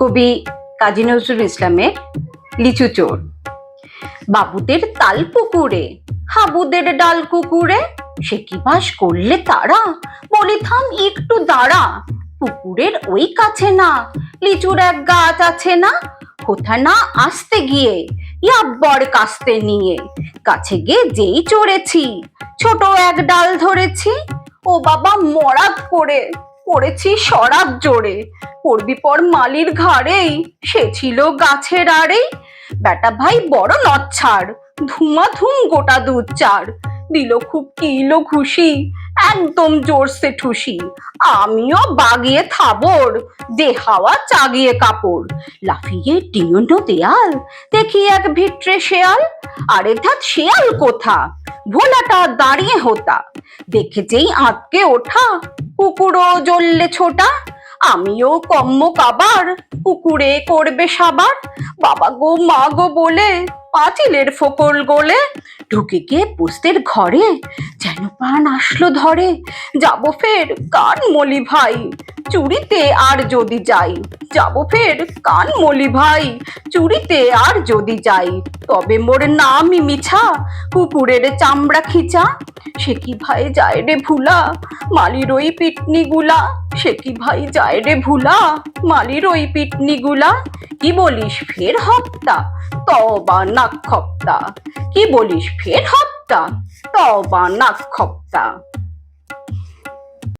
কবি কাজী নজরুল ইসলামের লিচু চোর। বাবুদের তাল পুকুরে, হাবুদের ডাল কুকুরে, সে কি বাস করলে তারা? বলি একটু দাঁড়া, পুকুরের ওই কাছে না, লিচুর এক গাছ আছে না কোথা না আসতে গিয়ে, ইয়াব্বর কাস্তে নিয়ে, কাছে গিয়ে যেই চড়েছি, ছোট এক ডাল ধরেছি, ও বাবা মরাত করে, পড়েছি সরাব জোরে পড়বি পর মালির ঘাড়েই? সে ছিল গাছের আড়েই? বেটা ভাই, বড় নচ্ছাড়। ধুমাধুম গোটা দুধ চার। দিল খুব কিলো খুশি একদম জোরসে ঠুসি। আমিও বাগিয়ে থাবর দে হাওয়া চাগিয়ে কাপড়। লাফিয়ে টিয়ন্য দেয়াল, দেখি এক ভিটরে শেয়াল। আরে ধাত শেয়াল কোথা? ভোলাটা দাঁড়িয়ে হোতা। দেখে যেই আঁতকে ওঠা, কুকুরও জ্বললে ছোটা। আমিও কম্ম কাবার, পুকুরে করবে সাবার। বাবা গো, মা গো বলে, পাঁচিলের ফোকর গোলে ঢুকে গিয়ে পোস্তের ঘরে যেন প্রাণ আসলো ধরে। যাব ফের কান মলি ভাই, চুরিতে আর যদি যাই। যাব ফের কান মলি ভাই, চুরিতে আর যদি যাই। তবে মোর নামই মিছা কুকুরের চামড়া খিচা। সে কি ভাই যায় রে ভুলা, মালির ওই পিটনি গুলা সে কি ভাই যায় রে ভুলা? মালির ওই পিটনি গুলা কি বলিস ফের হপ্তা? তবা নাক খপ্তা। কি বলিস ফের হপ্তা? তবা নাক খপ্তা।